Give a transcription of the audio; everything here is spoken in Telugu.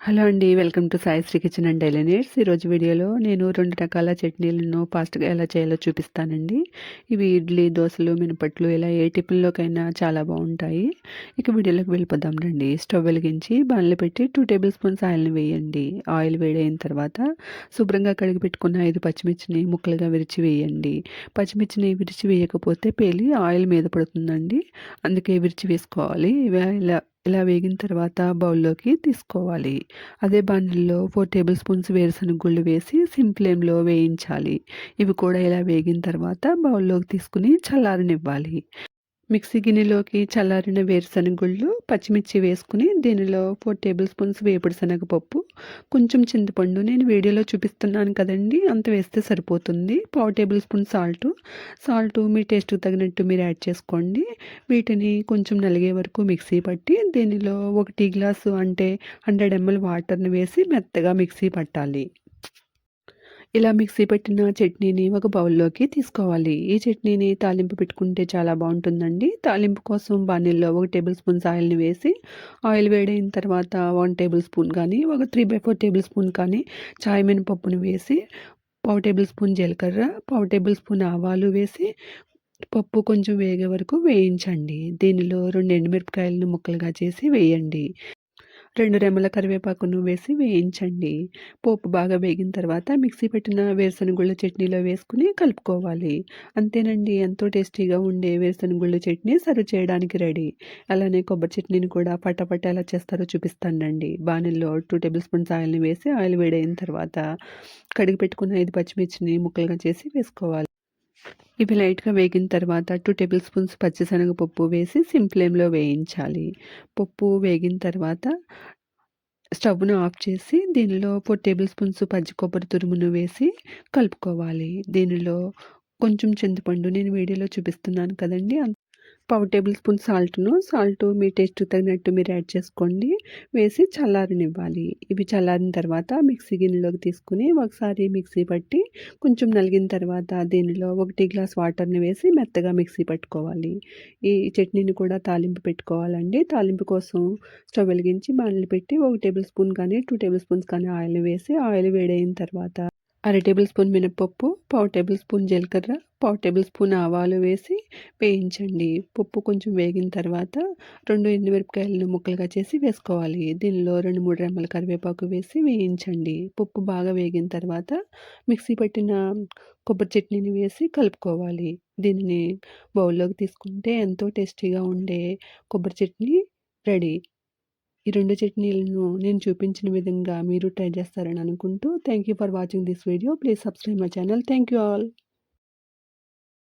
హలో అండి welcome to Sai Sri kitchen and daily needs. ఈరోజు వీడియోలో నేను రెండు రకాల చట్నీలను ఫాస్ట్గా ఎలా చేయాలో చూపిస్తానండి. ఇవి ఇడ్లీ దోశలు మినపట్లు ఇలా ఏ టిఫిన్లోకైనా చాలా బాగుంటాయి. ఇక వీడియోలోకి వెళ్ళిపోదాం రండి. స్టవ్ వెలిగించి బాణలు పెట్టి టూ టేబుల్ స్పూన్స్ ఆయిల్ని వేయండి. ఆయిల్ వేడైన తర్వాత శుభ్రంగా కడిగి పెట్టుకున్న ఐదు పచ్చిమిర్చిని ముక్కలుగా విరిచి వేయండి. పచ్చిమిర్చిని విరిచి వేయకపోతే పేలి ఆయిల్ మీద పడుతుందండి. అందుకే విరిచి వేసుకోవాలి. ఇవి ఇలా ఇలా వేగిన తర్వాత బౌల్లోకి తీసుకోవాలి. అదే బాణలిలో ఫోర్ టేబుల్ స్పూన్స్ వేరుశనగ గుళ్ళు వేసి సిమ్ ఫ్లేమ్లో వేయించాలి. ఇవి కూడా ఇలా వేగిన తర్వాత బౌల్లోకి తీసుకుని చల్లారనివ్వాలి. మిక్సీ గిన్నెలోకి చల్లారిన వేరుశనగ గుళ్ళు పచ్చిమిర్చి వేసుకుని దీనిలో ఫోర్ టేబుల్ స్పూన్స్ వేపుడు శనగపప్పు కొంచెం చింతపండు. నేను వీడియోలో చూపిస్తున్నాను కదండి అంత వేస్తే సరిపోతుంది. పావు టేబుల్ స్పూన్ సాల్ట్ సాల్ట్ మీ టేస్ట్కి తగినట్టు మీరు యాడ్ చేసుకోండి. వీటిని కొంచెం నలిగే వరకు మిక్సీ పట్టి దీనిలో ఒక టీ గ్లాసు అంటే హండ్రెడ్ ఎంఎల్ వాటర్ని వేసి మెత్తగా మిక్సీ పట్టాలి. ఇలా మిక్సీ పెట్టిన చట్నీని ఒక బౌల్లోకి తీసుకోవాలి. ఈ చట్నీని తాలింపు పెట్టుకుంటే చాలా బాగుంటుందండి. తాలింపు కోసం బాణీల్లో ఒక టేబుల్ స్పూన్స్ ఆయిల్ని వేసి ఆయిల్ వేడైన తర్వాత వన్ టేబుల్ స్పూన్ కానీ ఒక three by four tablespoon కానీ చాయ్ మినపప్పును వేసి పావు టేబుల్ స్పూన్ జీలకర్ర పావు టేబుల్ స్పూన్ ఆవాలు వేసి పప్పు కొంచెం వేగే వరకు వేయించండి. దీనిలో రెండు ఎండుమిరపకాయలను ముక్కలుగా చేసి వేయండి. రెండు రెమ్మల కరివేపాకును వేసి వేయించండి. పోపు బాగా వేగిన తర్వాత మిక్సీ పెట్టిన వేరుశనగుళ్ళ చట్నీలో వేసుకుని కలుపుకోవాలి. అంతేనండి ఎంతో టేస్టీగా ఉండే వేరుశనగుళ్ళ చట్నీ సర్వ్ చేయడానికి రెడీ. అలానే కొబ్బరి చట్నీని కూడా పట్టపట్ట ఎలా చేస్తారో చూపిస్తానండి. బాణల్లో టూ టేబుల్ స్పూన్స్ ఆయిల్ని వేసి ఆయిల్ వేడైన తర్వాత కడిగి పెట్టుకున్న ఐదు పచ్చిమిర్చిని ముక్కలుగా చేసి వేసుకోవాలి. ఇవి లైట్గా వేగిన తర్వాత టూ టేబుల్ స్పూన్స్ పచ్చిశనగపప్పు వేసి సిమ్ ఫ్లేమ్లో వేయించాలి. పప్పు వేగిన తర్వాత స్టవ్ను ఆఫ్ చేసి దీనిలో ఫోర్ టేబుల్ స్పూన్స్ పచ్చి కొబ్బరి తురుమును వేసి కలుపుకోవాలి. దీనిలో కొంచెం చింతపండు నేను వీడియోలో చూపిస్తున్నాను కదండి. పావు టేబుల్ స్పూన్ సాల్ట్ను సాల్ట్ మీ టేస్ట్ తగినట్టు మీరు యాడ్ చేసుకోండి. వేసి చల్లారనివ్వాలి. ఇవి చల్లారిన తర్వాత మిక్సీ గిన్నెలోకి తీసుకుని ఒకసారి మిక్సీ పట్టి కొంచెం నలిగిన తర్వాత దీనిలో ఒకటి గ్లాస్ వాటర్ని వేసి మెత్తగా మిక్సీ పట్టుకోవాలి. ఈ చట్నీని కూడా తాలింపు పెట్టుకోవాలండి. తాలింపు కోసం స్టవ్ వెలిగించి బాణలు పెట్టి ఒక టేబుల్ స్పూన్ కానీ టూ టేబుల్ స్పూన్స్ కానీ ఆయిల్ వేసి ఆయిల్ వేడైన తర్వాత అర టేబుల్ స్పూన్ మినపప్పు పావు టేబుల్ స్పూన్ జీలకర్ర పావు టేబుల్ స్పూన్ ఆవాలు వేసి వేయించండి. పప్పు కొంచెం వేగిన తర్వాత రెండు ఎండుమిరపకాయలను ముక్కలుగా చేసి వేసుకోవాలి. దీనిలో రెండు మూడు రెమ్మల కరివేపాకు వేసి వేయించండి. పప్పు బాగా వేగిన తర్వాత మిక్సీ పట్టిన కొబ్బరి చట్నీని వేసి కలుపుకోవాలి. దీనిని బౌల్లోకి తీసుకుంటే ఎంతో టేస్టీగా ఉండే కొబ్బరి చట్నీ రెడీ. ఈ రెండు చట్నీలను నేను చూపించిన విధంగా మీరు ట్రై చేస్తారని అనుకుంటూ thank you for watching this video. Please subscribe my channel. Thank you all.